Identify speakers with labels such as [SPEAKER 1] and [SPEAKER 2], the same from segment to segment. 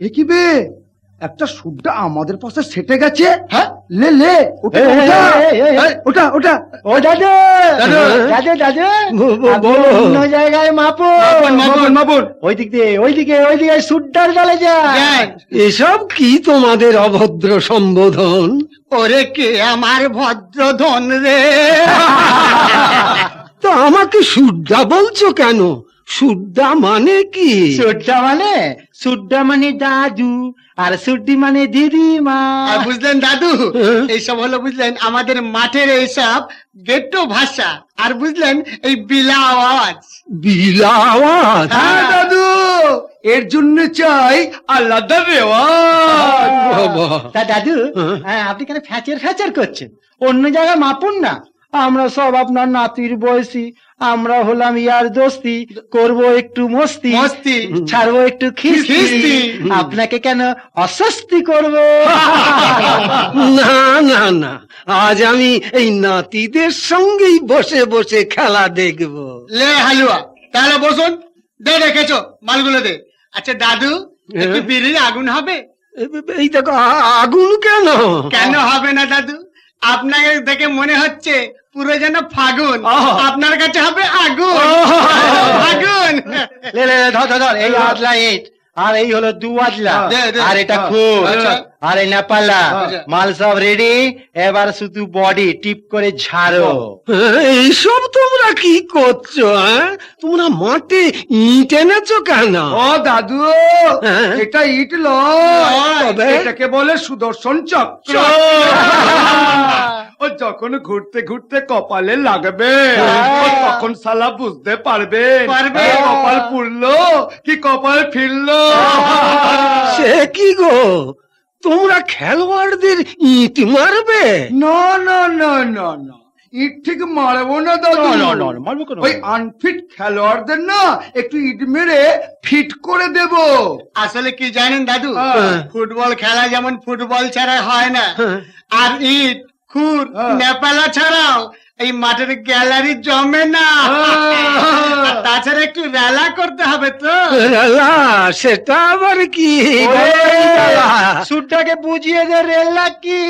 [SPEAKER 1] এ কি বে? একটা সুটটা আমাদের পাশে সেটে গেছে।
[SPEAKER 2] হ্যাঁ?
[SPEAKER 1] লে লে ওটা ওটা
[SPEAKER 2] ও দাদু!
[SPEAKER 1] দাদু।
[SPEAKER 2] দাদু
[SPEAKER 3] বলো।
[SPEAKER 2] অন্য জায়গায় মাপো
[SPEAKER 1] মাপুন মাপুন
[SPEAKER 2] ওই দিক দিয়ে ওই দিকে ওই দিকে সুটটার দলে যায়
[SPEAKER 3] এসব কি তোমাদের অভদ্র সম্বোধন?
[SPEAKER 4] ওরে কে আমার ভদ্র ধন রে?
[SPEAKER 3] তো আমাকে সুদ্দা বলছো কেন? সুদ্দা মানে কি?
[SPEAKER 2] সুটটা মানে সুটটা মানে দাদু আর সুট্টি মানে দিদিমা।
[SPEAKER 4] আর বুঝলেন দাদু?
[SPEAKER 3] হ্যাঁ।
[SPEAKER 4] এইসব হলো বুঝলেন আমাদের মাঠের এইসব গেট্টো ভাষা। আর বুঝলেন এই বিলা আওয়াজ।
[SPEAKER 3] বিলা আওয়াজ?
[SPEAKER 1] হ্যাঁ দাদু। এর জন্য চাই আলাদা রেওয়াজ।
[SPEAKER 2] তা দাদু
[SPEAKER 3] হ্যাঁ।
[SPEAKER 2] হ্যাঁ, আপনি কেন ফ্যাচের ফ্যাচের করছেন? অন্য জায়গায় মাপুন না। আমরা সব আপনার নাতির বয়সী আমরা হলাম ইয়ার দোস্তি করব একটু মস্তি
[SPEAKER 4] মস্তি।
[SPEAKER 2] ছাড়বো একটু খিস্তি
[SPEAKER 4] খিস্তি।
[SPEAKER 2] আপনাকে কেন অস্বস্তি করব
[SPEAKER 3] না না না আজ আমি এই নাতিদের সঙ্গেই বসে বসে খেলা দেখব
[SPEAKER 4] লে হালুয়া তাহলে বসুন দে রেখেছো মালগুলো দে আচ্ছা দাদু একটু
[SPEAKER 3] হ্যাঁ।
[SPEAKER 4] বিড়ির আগুন হবে
[SPEAKER 3] এই দেখো আগুন কেন
[SPEAKER 4] কেন হবে না দাদু আপনাকে দেখে মনে হচ্ছে পুরো যেন ফাগুন। আপনার কাছে হবে আগুন।
[SPEAKER 2] ফাগুন ধর এই আদলা এইট আর এই হলো দু আদলা
[SPEAKER 4] দে, দে।
[SPEAKER 2] আর এটা খুব
[SPEAKER 4] আচ্ছা।
[SPEAKER 2] আর এই নেপালা
[SPEAKER 4] আচ্ছা।
[SPEAKER 2] মাল সব রেডি এবার শুধু বডি টিপ করে ঝাড়ো
[SPEAKER 3] এইসব তোমরা কি করছ হ্যাঁ তোমরা মাঠে ইট এনেছো কেন
[SPEAKER 1] ও দাদু
[SPEAKER 3] হ্যাঁ।
[SPEAKER 1] এটা ইট লয় এটাকে বলে সুদর্শন চক্র ও যখন ঘুরতে ঘুরতে কপালে লাগবে তখন সালা বুঝতে পারবে।
[SPEAKER 4] পারবে।
[SPEAKER 1] কপাল পুড়লো কি কপাল ফিরলো?
[SPEAKER 3] সে কি গো? তোমরা খেলোয়াড়দের ইট মারবে?
[SPEAKER 1] না না না না না। ইট ঠিক মারবো না দাদু।
[SPEAKER 2] মারবো কেন?
[SPEAKER 1] ওই আনফিট খেলোয়াড়দের না একটু ইট মেরে ফিট করে দেবো।
[SPEAKER 4] আসলে কি জানেন দাদু?
[SPEAKER 1] হ্যাঁ।
[SPEAKER 4] ফুটবল খেলা যেমন ফুটবল ছাড়া হয় না
[SPEAKER 3] হ্যাঁ।
[SPEAKER 4] আর ইট খুর
[SPEAKER 1] হ্যাঁ।
[SPEAKER 4] নেপালা ছাড়াও এই মাঠের গ্যালারি জমে না
[SPEAKER 1] হ্যাঁ।
[SPEAKER 4] তাছাড়া একটু রেলা করতে হবে তো
[SPEAKER 3] লা, সেটা আবার কি
[SPEAKER 2] সুটটাকে বুঝিয়ে দে রেলা কি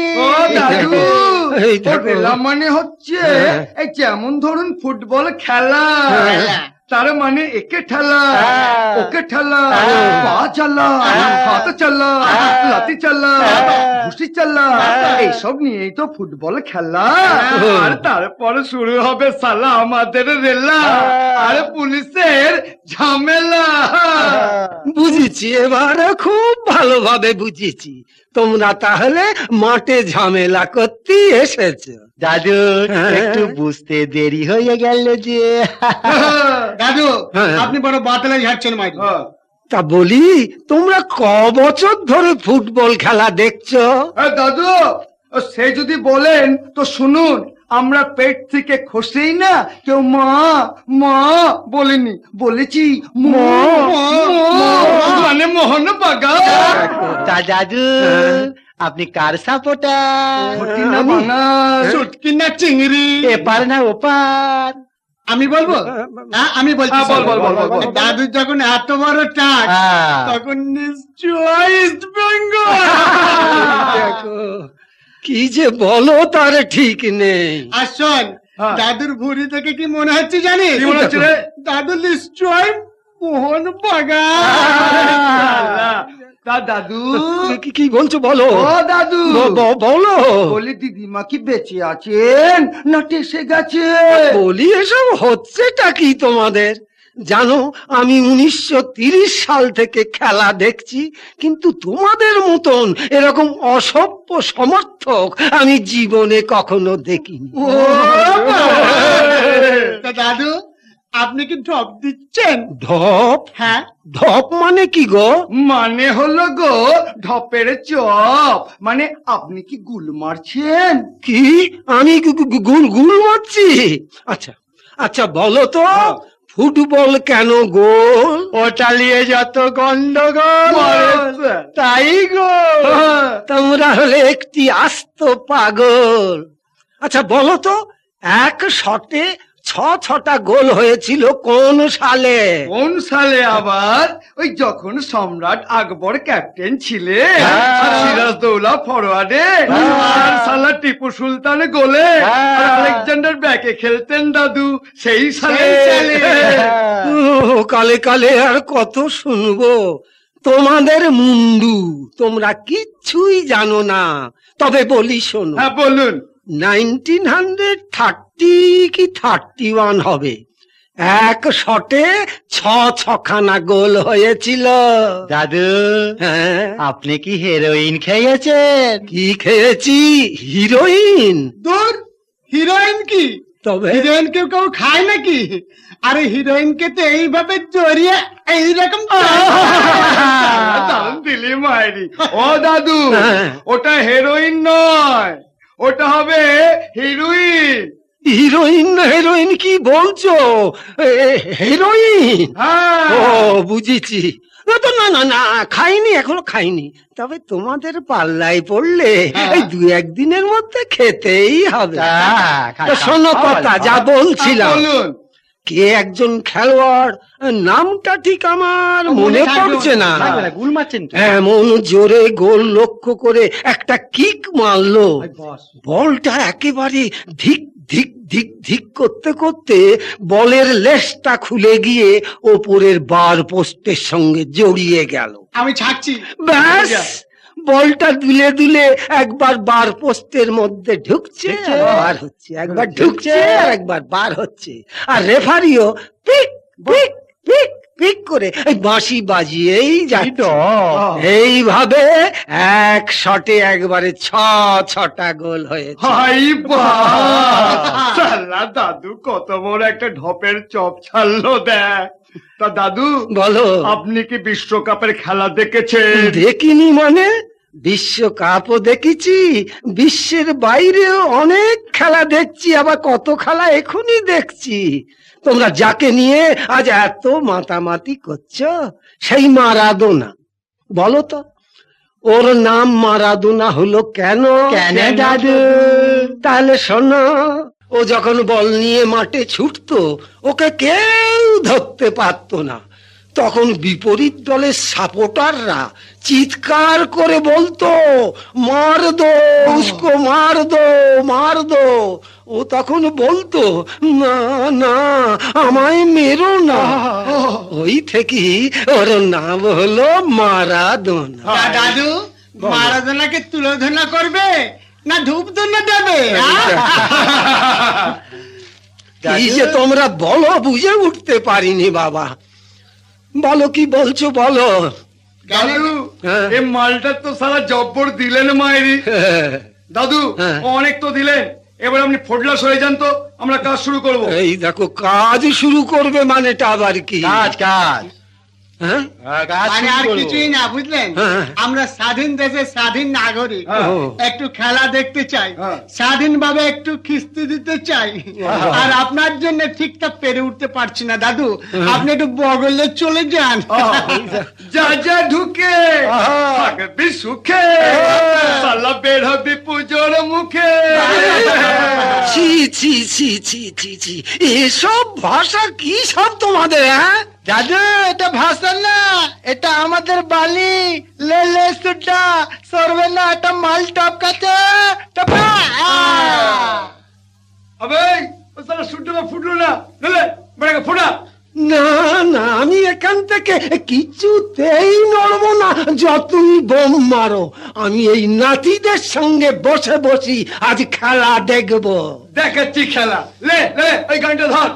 [SPEAKER 1] রেলা মানে হচ্ছে
[SPEAKER 3] হ্যাঁ।
[SPEAKER 1] এই যেমন ধরুন ফুটবল খেলা। তার মানে একে ঠেলা
[SPEAKER 2] হ্যাঁ।
[SPEAKER 1] ওকে ঠেলা
[SPEAKER 2] হ্যাঁ।
[SPEAKER 1] পা চালা হাত চালা লাতি চালা ঘুষি চালা এইসব নিয়েই তো ফুটবল খেলা। আর তারপরে শুরু হবে সালা আমাদের রেলা আর পুলিশের ঝামেলা।
[SPEAKER 3] বুঝেছি এবারে খুব ভালোভাবে বুঝেছি। তোমরা তাহলে মাঠে ঝামেলা করতে এসেছ।
[SPEAKER 2] দাদু
[SPEAKER 3] হ্যাঁ।
[SPEAKER 2] একটু বুঝতে দেরি হয়ে গেল যে।
[SPEAKER 4] দাদু
[SPEAKER 3] হ্যাঁ।
[SPEAKER 4] আপনি বড় বাতলে ঝাড়ছেন মাইক।
[SPEAKER 1] হ্যাঁ।
[SPEAKER 3] তা বলি তোমরা ক বছর ধরে ফুটবল খেলা দেখছ?
[SPEAKER 1] দাদু সে যদি বলেন তো শুনুন আমরা পেট থেকে খসেই না কেউ মা মা বলিনি। বলেছি মা মানে মোহন বাগা
[SPEAKER 2] তা দাদু আপনি কার সাপোর্টার?
[SPEAKER 4] সুটকি না চিংড়ি।
[SPEAKER 2] এপার না ওপার।
[SPEAKER 4] আমি বলব? হ্যাঁ, আমি বলছি
[SPEAKER 1] হ্যাঁ, বল, বল, বল, বল, বল।
[SPEAKER 4] দাদু যখন এত বড় টাক
[SPEAKER 2] হ্যাঁ।
[SPEAKER 4] তখন নিশ্চয় ইস্ট বেঙ্গল
[SPEAKER 3] দেখো কি যে বলো তার ঠিক নেই।
[SPEAKER 4] আর শোন
[SPEAKER 1] হ্যাঁ।
[SPEAKER 4] দাদুর ভুড়ি থেকে কি মনে হচ্ছে জানিস?
[SPEAKER 1] কি মনে হচ্ছে রে?
[SPEAKER 4] দাদু নিশ্চয় মোহন বাগান।
[SPEAKER 1] তা দাদু।
[SPEAKER 3] কি- কি বলছো বলো?
[SPEAKER 1] ও দাদু।
[SPEAKER 3] বলো।
[SPEAKER 1] বলি দিদিমা কি বেঁচে আছেন? না টেসে গেছে।
[SPEAKER 3] বলি এসব হচ্ছেটা কি তোমাদের? জানো আমি উনিশশো তিরিশ সাল থেকে খেলা দেখছি কিন্তু তোমাদের মতন এরকম অসভ্য সমর্থক আমি জীবনে কখনো দেখিনি।
[SPEAKER 4] দাদু আপনি কি ড্রপ দিচ্ছেন?
[SPEAKER 3] ধপ
[SPEAKER 4] হ্যাঁ।
[SPEAKER 3] ধপ মানে কি গো?
[SPEAKER 1] মানে হলো গো ঢপের চপ। মানে আপনি কি গুল মারছেন?
[SPEAKER 3] কি? আমি গুল গুল মারছি? আচ্ছা আচ্ছা বলো তো ফুটবল কেন গোল?
[SPEAKER 2] ওটা নিয়ে যত গন্ডগোল। তাই গো।
[SPEAKER 3] তোমরা হলে একটি আস্ত পাগল। আচ্ছা বলো তো এক শটে ছ ছটা গোল হয়েছিল কোন সালে?
[SPEAKER 1] কোন সালে আবার? ওই যখন সম্রাট আকবর ক্যাপ্টেন ছিলেন।
[SPEAKER 2] হ্যাঁ।
[SPEAKER 1] আর সিরাজদৌলা ফরওয়ার্ডে আর সালা টিপু সুলতান গোলে।
[SPEAKER 2] হ্যাঁ।
[SPEAKER 1] আর আলেকজান্ডার ব্যাকে খেলতেন দাদু। সেই সালে
[SPEAKER 3] ও, কালে কালে আর কত শুনব। তোমাদের মুন্ডু তোমরা কিচ্ছুই জানো না। তবে বলি শোনো।
[SPEAKER 1] হ্যাঁ বলুন।
[SPEAKER 3] নাইনটিন হান্ড্রেড থার্টি কি থার্টি ওয়ান হবে। এক শটে ছ ছখানা গোল হয়েছিল।
[SPEAKER 2] দাদু
[SPEAKER 3] হ্যাঁ।
[SPEAKER 2] আপনি কি হেরোইন খেয়েছেন?
[SPEAKER 3] কি খেয়েছি? হিরোইন
[SPEAKER 4] দূর হিরোইন কি?
[SPEAKER 3] তবে
[SPEAKER 4] হিরোইন কেউ কেউ খায় নাকি? আরে হিরোইনকে তো এইভাবে জড়িয়ে এইরকম
[SPEAKER 1] দিলি মায়েরি ও দাদু
[SPEAKER 3] হ্যাঁ।
[SPEAKER 1] ওটা হেরোইন নয় ওটা হবে হিরোইন
[SPEAKER 3] হিরোইন হেরোইন কি বলছো? হিরোইন? ও
[SPEAKER 1] হ্যাঁ
[SPEAKER 3] বুঝেছি। না তো না না না খাইনি এখনও খাইনি। তবে তোমাদের পাল্লায় পড়লে
[SPEAKER 1] হ্যাঁ।
[SPEAKER 3] এই দু একদিনের মধ্যে খেতেই হবে।
[SPEAKER 2] হ্যাঁ,
[SPEAKER 3] শোনো কথা যা বলছিলাম। কে একজন খেলোয়াড়? নামটা ঠিক আমার মনে পড়ছে না? এমন জোরে গোল লক্ষ্য করে একটা কিক মারলো। বলটা একেবারে ধিক ধিক ধিক ধিক করতে করতে বলের লেসটা খুলে গিয়ে ওপরের বার পোস্টের সঙ্গে জড়িয়ে গেল।
[SPEAKER 4] আমি ছাড়ছি।
[SPEAKER 3] ব্যাস! বলটা দুলে দুলে একবার বার পোস্টের মধ্যে ঢুকছে। বার হচ্ছে একবার ঢুকছে আর একবার বার হচ্ছে। আর রেফারিও পিক পিক পিক করে এই বাঁশি বাজিয়েই যাচ্ছে। এইভাবে এক শটে একবারে ছ ছটা গোল হয়েছে।
[SPEAKER 1] হাই বা! দাদু কত বড় একটা ঢপের চপ ছাড়লো দেখ। তা দাদু
[SPEAKER 3] বলো।
[SPEAKER 1] আপনি কি বিশ্বকাপের খেলা দেখেছেন?
[SPEAKER 3] দেখিনি মানে? বিশ্বকাপও দেখেছি বিশ্বের বাইরেও অনেক খেলা দেখছি আবার কত খেলা এখনই দেখছি। তোমরা যাকে নিয়ে আজ এত মাতামাতি করছ সেই মারাদোনা। বলো তো ওর নাম মারাদোনা হলো কেন?
[SPEAKER 2] কেন? দাদু?
[SPEAKER 3] তাহলে শোনো ও যখন বল নিয়ে মাঠে ছুটতো ওকে কেউ ধরতে পারতো না। তখন বিপরীত দলের সাপোর্টাররা চিৎকার করে বলতো মার দো উসকো মার দো মার দো। ও তখন বলতো না না আমায় মেরো না। ওই থেকে ওর নাম হলো মারাদোনা।
[SPEAKER 4] দাদু মারাদোনাকে তুলোধনা করবে না ধূপ ধুনা দেবে?
[SPEAKER 3] কি যে তোমরা বলো বুঝে উঠতে পারিনি বাবা। বলো কি বলছো বলো।
[SPEAKER 1] দাদু
[SPEAKER 3] হ্যাঁ।
[SPEAKER 1] এই মালটা তো সারা জব্বর দিলেন মায়েরি। দাদু
[SPEAKER 3] হ্যাঁ।
[SPEAKER 1] অনেক তো দিলেন। এবার আপনি ফোডলাস হয়ে যান তো আমরা কাজ শুরু করব।
[SPEAKER 3] এই দেখো কাজ শুরু করবে মানেটা আবার কি?
[SPEAKER 2] কাজ
[SPEAKER 3] হ্যাঁ
[SPEAKER 2] হ্যাঁ, কাজ।
[SPEAKER 4] মানে আর কিছুই না বুঝলেন?
[SPEAKER 3] হ্যাঁ।
[SPEAKER 4] আমরা স্বাধীন দেশের স্বাধীন নাগরিক।
[SPEAKER 1] হ্যাঁ।
[SPEAKER 4] একটু খেলা দেখতে চাই।
[SPEAKER 1] হ্যাঁ।
[SPEAKER 4] স্বাধীন ভাবে একটু খিস্তি দিতে চাই। আর আপনার জন্য ঠিকঠাক পেরে উঠতে পারছি না দাদু। আপনি একটু বগলে চলে যান।
[SPEAKER 1] যা যা ঢুকে। সুখে। সালা বের হবি পুজোর মুখে।
[SPEAKER 3] ছি ছি ছি ছি ছি ছি। এসব ভাষা কি সব তোমাদের হ্যাঁ?
[SPEAKER 2] দাদু এটা ভাষা না, এটা আমাদের বালি। লে লে সুটা সরবে না, এটা মাল টপ কাছে
[SPEAKER 1] আবে শুটলো না ফুটলো না। লে, বেড়াকে ফোটা।
[SPEAKER 3] না না আমি এখান থেকে কিছুতেই নড়বো না যতই বোম মারো আমি এই নাতিদের সঙ্গে বসে বসি আজ খেলা দেখব
[SPEAKER 1] দেখাচ্ছি খেলা লে লে ওই গানটা ধর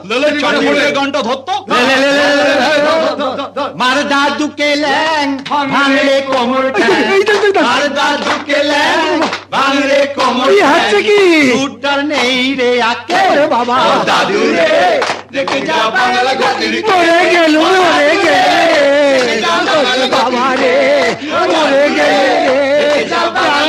[SPEAKER 1] লে
[SPEAKER 2] ঘণ্টা ধরতো
[SPEAKER 3] লে, লে, লে, লে, লে, লে, লে,
[SPEAKER 2] মার দাদুকে ল্যাং ভাঙলে কোমর
[SPEAKER 3] এই দেখ, দেখ, দেখ।
[SPEAKER 2] মার দাদুকে ল্যাং ভাঙলে কোমর
[SPEAKER 3] এই হচ্ছে কি?
[SPEAKER 2] নেই রে আকে
[SPEAKER 3] বাবা
[SPEAKER 2] দাদু রে দেখে যা বাংলা গতির গেল
[SPEAKER 3] মরে গেলে বাবা রে মরে গেলে